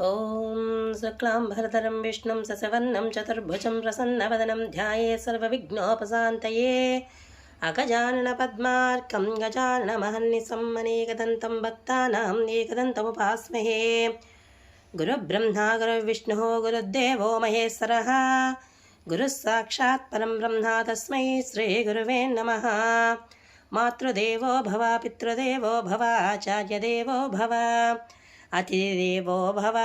ॐ शुक्लां भरतरं विष्णुं ससवर्णं चतुर्भुजं प्रसन्नवदनं ध्याये सर्वविघ्नोपशान्तये। अगजाननपद्मार्कं गजाननमहन्निसम् अनेकदन्तं भक्तानाम् एकदन्तमुपास्महे। गुरुब्रह्मा, गुरुविष्णुः, गुरुदेवो महेश्वरः। गुरुः साक्षात् परं ब्रह्मा तस्मै श्रीगुरुवे नमः। मातृदेवो भव, पितृदेवो भव, आचार्यदेवो भव। అతిథిదేవో భవ.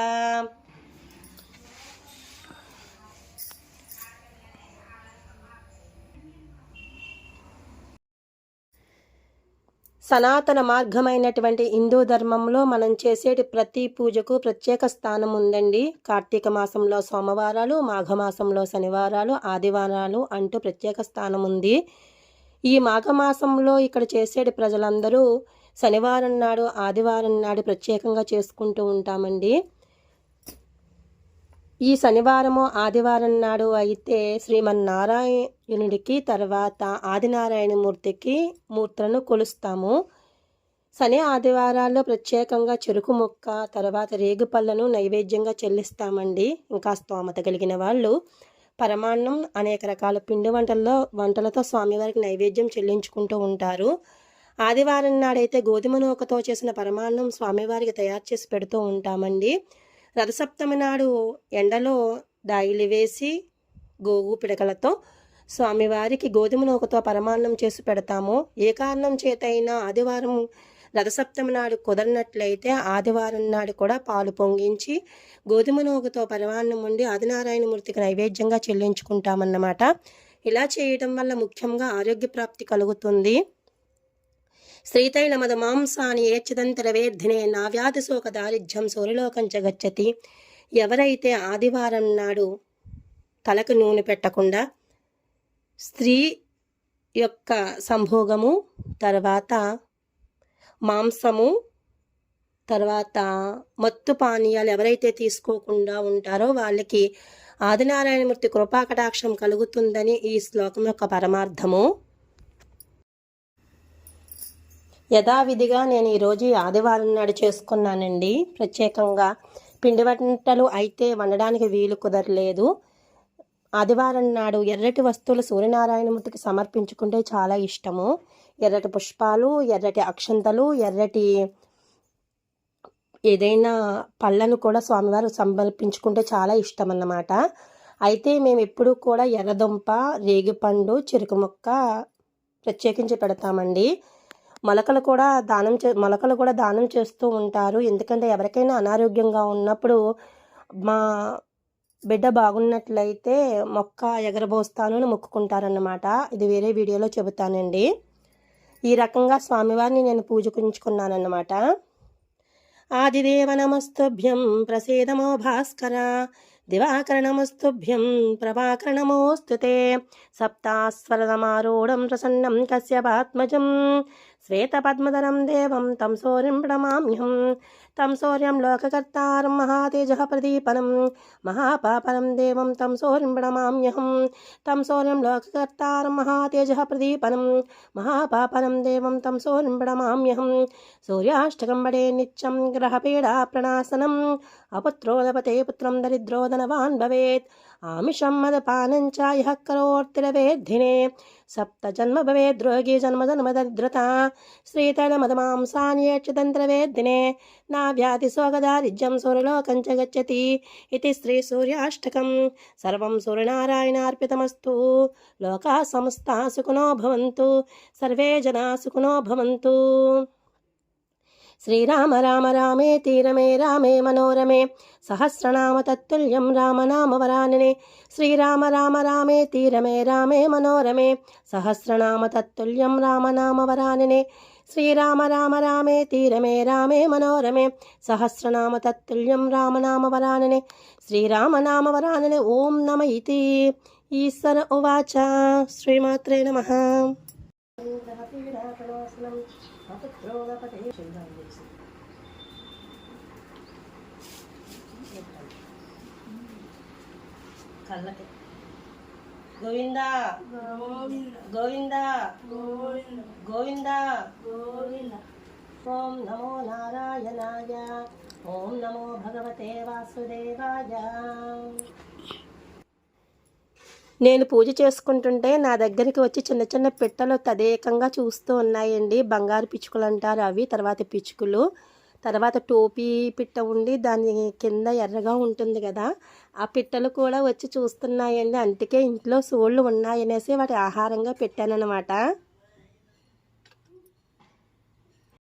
సనాతన మార్గమైనటువంటి హిందూ ధర్మంలో మనం చేసేటి ప్రతి పూజకు ప్రత్యేక స్థానం ఉందండి. కార్తీక మాసంలో సోమవారాలు మాఘమాసంలో శనివారాలు ఆదివారాలు అంటూ ప్రత్యేక స్థానం ఉంది. ఈ మాఘమాసంలో ఇక్కడ చేసేటి ప్రజలందరూ శనివారం నాడు ఆదివారం నాడు ప్రత్యేకంగా చేసుకుంటూ ఉంటామండి. ఈ శనివారము ఆదివారం నాడు అయితే శ్రీమన్నారాయణుడికి తర్వాత ఆదినారాయణమూర్తికి మూర్తులను కొలుస్తాము. శని ఆదివారాల్లో ప్రత్యేకంగా చెరుకు ముక్క తర్వాత రేగుపళ్ళను నైవేద్యంగా చెల్లిస్తామండి. ఇంకా స్తోమత కలిగిన వాళ్ళు పరమాన్నం అనేక రకాల పిండి వంటల్లో వంటలతో స్వామివారికి నైవేద్యం చెల్లించుకుంటూ ఉంటారు. ఆదివారం నాడైతే గోధుమ నూకతో చేసిన పరమాన్నం స్వామివారికి తయారు చేసి పెడుతూ ఉంటామండి. రథసప్తమి నాడు ఎండలో దాయిలు వేసి గోగు పిడకలతో స్వామివారికి గోధుమ నూకతో పరమాన్నం చేసి పెడతాము. ఏ కారణం చేతైనా ఆదివారం రథసప్తమి నాడు కుదరినట్లయితే ఆదివారం నాడు కూడా పాలు పొంగించి గోధుమ నూకతో పరమాన్నం ఉండి ఆదినారాయణమూర్తికి నైవేద్యంగా చెల్లించుకుంటామన్నమాట. ఇలా చేయడం వల్ల ముఖ్యంగా ఆరోగ్య ప్రాప్తి కలుగుతుంది. శ్రీతైలమద మాంసాని ఏచ్చదంతరవేర్ధినే నా వ్యాధి శోక దారిద్ర్యం సూర్యలోకంచ గచ్చతి. ఎవరైతే ఆదివారం నాడు తలకు నూనె పెట్టకుండా స్త్రీ యొక్క సంభోగము తర్వాత మాంసము తర్వాత మత్తు పానీయాలు ఎవరైతే తీసుకోకుండా ఉంటారో వాళ్ళకి ఆదినారాయణమూర్తి కృపాకటాక్షం కలుగుతుందని ఈ శ్లోకం యొక్క పరమార్థము. యథావిధిగా నేను ఈరోజు ఆదివారం నాడు చేసుకున్నానండి. ప్రత్యేకంగా పిండి వంటలు అయితే వండడానికి వీలు కుదరలేదు. ఆదివారం నాడు ఎర్రటి వస్తువులు సూర్యనారాయణమూర్తికి సమర్పించుకుంటే చాలా ఇష్టము. ఎర్రటి పుష్పాలు ఎర్రటి అక్షంతలు ఎర్రటి ఏదైనా పళ్ళను కూడా స్వామివారు సమర్పించుకుంటే చాలా ఇష్టం అన్నమాట అయితే మేము ఎప్పుడూ కూడా ఎర్రదుంప రేగిపండు చెరుకు ముక్క ప్రత్యేకించి పెడతామండి. మొలకలు కూడా దానం చే మొలకలు కూడా దానం చేస్తూ ఉంటారు. ఎందుకంటే ఎవరికైనా అనారోగ్యంగా ఉన్నప్పుడు మా బిడ్డ బాగున్నట్లయితే మొక్క ఎగరబోస్తాను అని మొక్కుకుంటారన్నమాట. ఇది వేరే వీడియోలో చెబుతానండి. ఈ రకంగా స్వామివారిని నేను పూజకుంచుకున్నానన్నమాట ఆదిదేవ నమస్తుభ్యం ప్రసీదమో భాస్కర. దివాకరణమస్తుభ్యం ప్రభాకరణమోऽस्तु ते। ప్రసన్నం కశ్యపాత్మజం శ్వేతపద్మధరం దేవం తం సూర్యం ప్రణమామ్యం తం సూర్యం లోకకర్తారం మహాతేజ ప్రదీపనం మహాపాపరం దేవం తం సూర్యం ప్రణమామ్యహం తం సూర్యం లోకకర్తారం మహాతేజ ప్రదీపనం మహాపాపరం దేవం తం సూర్యం ప్రణమామ్యహం సూర్యాష్టకం బడే నిత్యం గ్రహపీడా ప్రణాసనం అపుత్రోదపతే పుత్రం దరిద్రో భవేత్ ఆమిషం మదపానం చ యః కరోర్తిరవేద్ధినే. సప్త జన్మ భవేద్ రోగి జన్మ జన్మ దరిద్రత శ్రీతైలమదమాంసాన్యేక్షతంత్రవేద్దినే నా వ్యాధి శోకదారిద్ర్యం సూర్యలోకం చ గచ్చతి ఇది శ్రీ సూర్యాష్టకం. సర్వం సూర్యనారాయణార్పితమస్తు. లోకా సమస్తా సుఖినో భవంతు. సర్వే జనా సుఖినో భవంతు. శ్రీరామ రామ రామే తీరమే రామే మనోరమే సహస్రనామ తత్తుల్యం రామనామ వరాననే. శ్రీరామ రామ రామే తీరమే రామే మనోరమే సహస్రనామ తత్తుల్యం రామనామ వరాననే. శ్రీరామ రామ రామే తీరమే రామే మనోరమే సహస్రనామ తత్తుల్యం రామనామ వరాననే. శ్రీరామనామ వరాననే ఓం నమ ఇతి. ఈశ్వర ఉవాచ. శ్రీమాత్రే నమ. కళ్ళకి గోవింద గోవింద గోవింద ఓం నమో నారాయణాయ ఓం నమో భగవతే వాసుదేవాయ నేను పూజ చేసుకుంటుంటే నా దగ్గరికి వచ్చి చిన్న చిన్న పిట్టలు తదేకంగా చూస్తూ ఉన్నాయండి. బంగారు పిచ్చుకలు అంటారు అవి తర్వాత పిచ్చుకలు తర్వాత టోపీ పిట్ట ఉండి దాని కింద ఎర్రగా ఉంటుంది కదా. ఆ పిట్టలు కూడా వచ్చి చూస్తున్నాయండి. అందుకే ఇంట్లో సోళ్ళు ఉన్నాయనేసి వాటి ఆహారంగా పెట్టానన్నమాట.